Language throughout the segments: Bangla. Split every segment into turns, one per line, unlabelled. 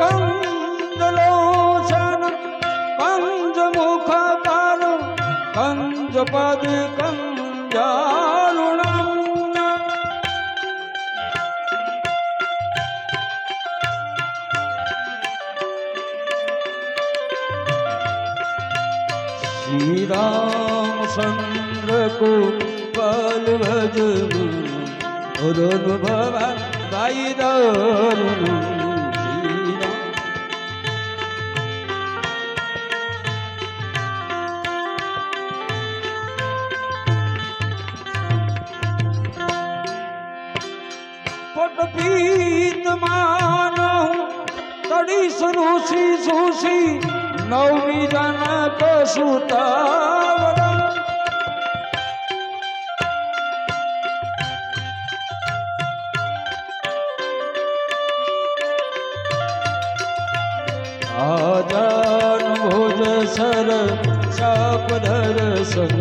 কঞ্জলোচন কঞ্জমুখ পাল কঞ্জপদ কঞ্জারুণ श्रीरामचन्द्र को पाल भज गुरु भवन भाई दारुण કોટ પીત માનો તડી સુરુસી સુસી નવમી જાના કસુતા આદાન ભોજ સર સાપધર સંગ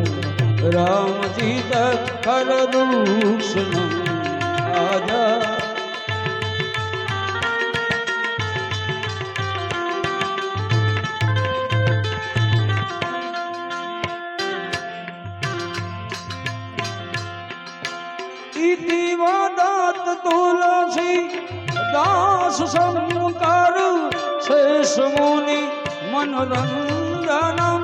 રામજી તર દૂષણ. આદાન ইতিমদত তুলসী দাস সংকারু শেষ মুনি মনোরঞ্জনম।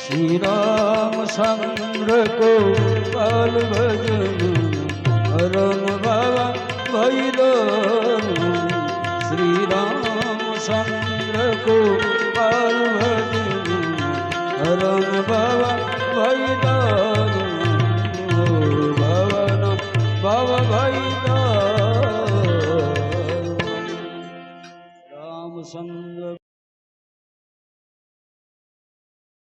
শ্রীরাম সংরক পাল ভজন হরণ বাবা ভৈরব। ચંદ્રકો પાર્વતી હરણ ભવ ભૈદાન ભવન ભવ ભૈદાન રામચંદ્ર